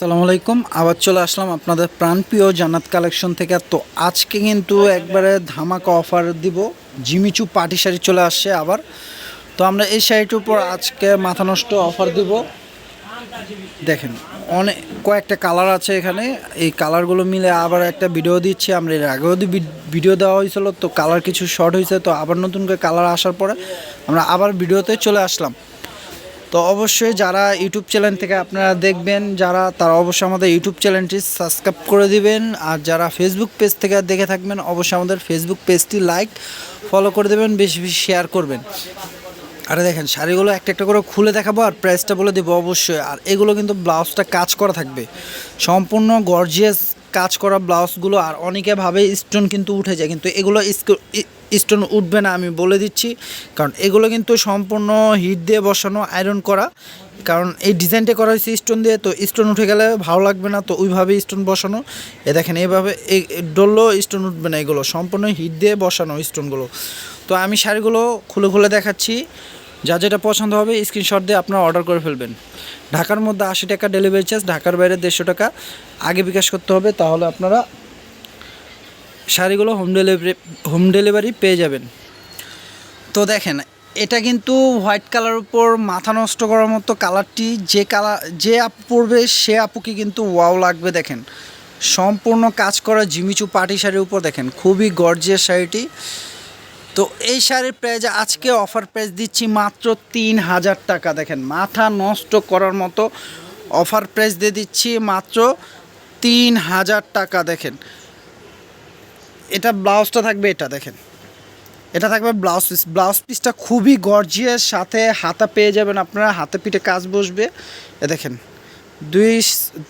আসসালামু আলাইকুম। আবার চলে আসলাম আপনাদের প্রাণপ্রিয় জান্নাত কালেকশন থেকে। তো আজকে কিন্তু একবারে ধামাকা অফার দিব। জিমিচু পাটি শাড়ি চলে আসছে আবার। তো আমরা এই শাড়িটির উপর আজকে মাথা নষ্ট অফার দিব। দেখেন অনেক কয়েকটা কালার আছে এখানে। এই কালারগুলো মিলে আবার একটা ভিডিও দিচ্ছি। আমরা এর আগেও ভিডিও দেওয়া হয়েছিল। তো কালার কিছু শর্ট হয়েছে। তো আবার নতুন করে কালার আসার পরে আমরা আবার ভিডিওতে চলে আসলাম। তো অবশ্যই যারা ইউটিউব চ্যানেল থেকে আপনারা দেখবেন, যারা, তারা অবশ্যই আমাদের ইউটিউব চ্যানেলটি সাবস্ক্রাইব করে দিবেন। আর যারা ফেসবুক পেজ থেকে দেখে থাকবেন, অবশ্যই আমাদের ফেসবুক পেজটি লাইক ফলো করে দেবেন, বেশি বেশি শেয়ার করবেন। আরে দেখেন, শাড়িগুলো একটা একটা করে খুলে দেখাবো আর প্রাইসটা বলে দেবো অবশ্যই। আর এগুলো কিন্তু ব্লাউজটা কাজ করা থাকবে। সম্পূর্ণ গর্জিয়াস কাজ করা ব্লাউজগুলো আর অনেকে ভাবে স্টোন কিন্তু উঠে যায়, কিন্তু এগুলো স্টোন উঠবে না আমি বলে দিচ্ছি। কারণ এগুলো কিন্তু সম্পূর্ণ হিট দিয়ে বসানো আয়রন করা। কারণ এই ডিজাইনটা করা হয়েছে স্টোন দিয়ে, তো স্টোন উঠে গেলে ভালো লাগবে না, তো ওইভাবে স্টোন বসানো। এ দেখেন, এইভাবে এই ডললেও স্টোন উঠবে না এগুলো, সম্পূর্ণ হিট দিয়ে বসানো স্টোনগুলো তো আমি শাড়িগুলো খুলে খুলে দেখাচ্ছি। যা যেটা পছন্দ হবে স্ক্রিনশট দিয়ে আপনারা অর্ডার করে ফেলবেন। ঢাকার মধ্যে আশি টাকা ডেলিভারি চার্জ ঢাকার বাইরে দেড়শো টাকা। আগে বিকাশ করতে হবে, তাহলে আপনারা শাড়িগুলো হোম ডেলিভারি হোম ডেলিভারি পেয়ে যাবেন। তো দেখেন, এটা কিন্তু হোয়াইট কালার উপর মাথা নষ্ট করার মতো কালারটি যে কালার যে আপু পরবে, সে আপুকে কিন্তু ওয়াও লাগবে, দেখেন। সম্পূর্ণ কাজ করা জিমিচু পাটি শাড়ির উপর, দেখেন। খুবই গর্জিয়াস শাড়িটি। তো এই শাড়ির প্রাইস আজকে অফার প্রাইস দিচ্ছি মাত্র তিন হাজার টাকা। দেখেন, মাথা নষ্ট করার মতো অফার প্রাইস দিয়ে দিচ্ছি মাত্র তিন হাজার টাকা, দেখেন। এটা ব্লাউজটা থাকবে এটা, দেখেন। এটা থাকবে ব্লাউজ পিস ব্লাউজ পিসটা খুবই গর্জিয়াস সাথে হাতা পেয়ে যাবেন আপনারা, হাতে পিঠে কাজ বসবে। এ দেখেন, দুই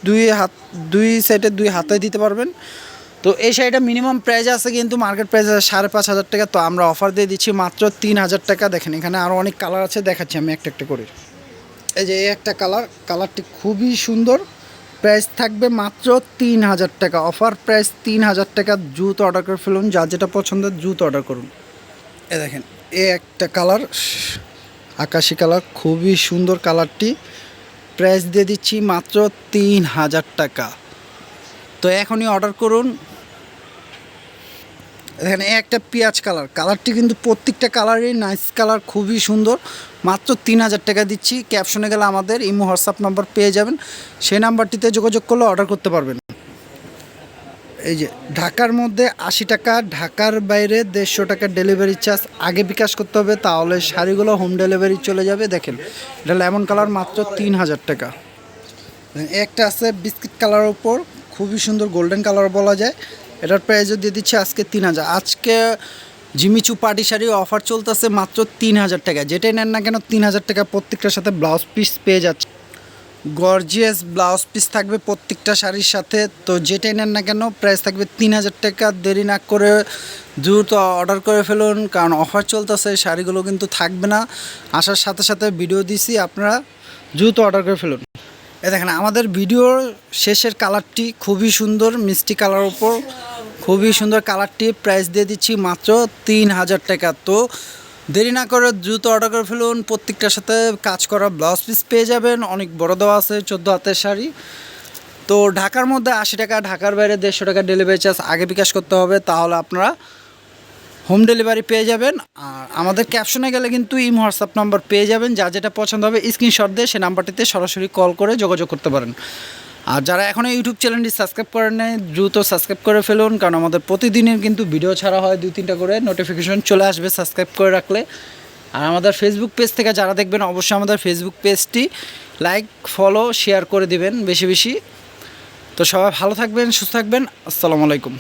দুই হাত, দুই সাইডে দুই হাতে দিতে পারবেন। তো এই শাড়িটা মিনিমাম প্রাইস আছে কিন্তু মার্কেট প্রাইস আছে সাড়ে পাঁচ হাজার টাকা। তো আমরা অফার দিয়ে দিচ্ছি মাত্র তিন হাজার টাকা। দেখেন, এখানে আরও অনেক কালার আছে, দেখাচ্ছি আমি একটা একটা করে। এই যে এই একটা কালার কালারটি খুবই সুন্দর। প্রাইস থাকবে মাত্র তিন হাজার টাকা। অফার প্রাইস তিন হাজার টাকা। জুত অর্ডার করে ফেলুন, যার যেটা পছন্দের জুত অর্ডার করুন। এ দেখেন এ একটা কালার আকাশি কালার খুবই সুন্দর কালারটি প্রাইস দিয়ে দিচ্ছি মাত্র তিন হাজার টাকা। তো এখনই অর্ডার করুন। এখানে একটা পেঁয়াজ কালার। কালারটি কিন্তু প্রত্যেকটা কালারই নাইস কালার, খুবই সুন্দর। মাত্র তিন হাজার টাকা দিচ্ছি। ক্যাপশনে গেলে আমাদের ইমো, হোয়াটসঅ্যাপ নাম্বার পেয়ে যাবেন। সেই নাম্বারটিতে যোগাযোগ করলে অর্ডার করতে পারবেন। এই যে, ঢাকার মধ্যে আশি টাকা, ঢাকার বাইরে দেড়শো টাকা ডেলিভারি চার্জ আগে বিকাশ করতে হবে, তাহলে শাড়িগুলো হোম ডেলিভারি চলে যাবে। দেখেন, এটা লেমন কালার মাত্র তিন হাজার টাকা। একটা আছে বিস্কিট কালার ওপর খুবই সুন্দর গোল্ডেন কালার বলা যায়। এটার প্রাইসও দিয়ে দিচ্ছে আজকে তিন হাজার। আজকে জিমিচু পার্টি শাড়ি অফার চলতেছে মাত্র তিন হাজার টাকা। যেটাই নেন না কেন তিন হাজার টাকা প্রত্যেকটার সাথে ব্লাউজ পিস পেয়ে যাচ্ছে। গর্জিয়াস ব্লাউজ পিস থাকবে প্রত্যেকটা শাড়ির সাথে। তো যেটাই নেন না কেন প্রাইস থাকবে তিন হাজার টাকা। দেরি না করে দ্রুত অর্ডার করে ফেলুন, কারণ অফার চলতেছে, শাড়িগুলো কিন্তু থাকবে না। আসার সাথে সাথে ভিডিও দিছি, আপনারা দ্রুত অর্ডার করে ফেলুন। এ দেখেন, আমাদের ভিডিওর শেষের কালারটি খুবই সুন্দর, মিষ্টি কালার উপর খুবই সুন্দর কালারটি প্রাইস দিয়ে দিচ্ছি মাত্র তিন হাজার টাকা। তো দেরি না করে দ্রুত অর্ডার করে ফেলুন, প্রত্যেকটার সাথে কাজ করা ব্লাউজ পিস পেয়ে যাবেন, অনেক বড় দেওয়া আছে, চোদ্দ হাতের শাড়ি। তো ঢাকার মধ্যে আশি টাকা, ঢাকার বাইরে দেড়শো টাকা ডেলিভারি চার্জ আগে বিকাশ করতে হবে, তাহলে আপনারা হোম ডেলিভারি পেয়ে যাবেন। আর আমাদের ক্যাপশনে গেলে কিন্তু ইম হোয়াটসঅ্যাপ নাম্বার পেয়ে যাবেন যা যেটা পছন্দ হবে স্ক্রিনশট দিয়ে সে নাম্বারটিতে সরাসরি কল করে যোগাযোগ করতে পারেন। আর যারা এখনও ইউটিউব চ্যানেলটি সাবস্ক্রাইব করেন নাই, দ্রুত সাবস্ক্রাইব করে ফেলুন, কারণ আমাদের প্রতিদিনের কিন্তু ভিডিও ছাড়া হয় দুই, তিনটা করে নোটিফিকেশন চলে আসবে সাবস্ক্রাইব করে রাখলে। আর আমাদের ফেসবুক পেজ থেকে যারা দেখবেন, অবশ্যই আমাদের ফেসবুক পেজটি লাইক ফলো শেয়ার করে দিবেন বেশি বেশি। তো সবাই ভালো থাকবেন, সুস্থ থাকবেন। আসসালামু আলাইকুম।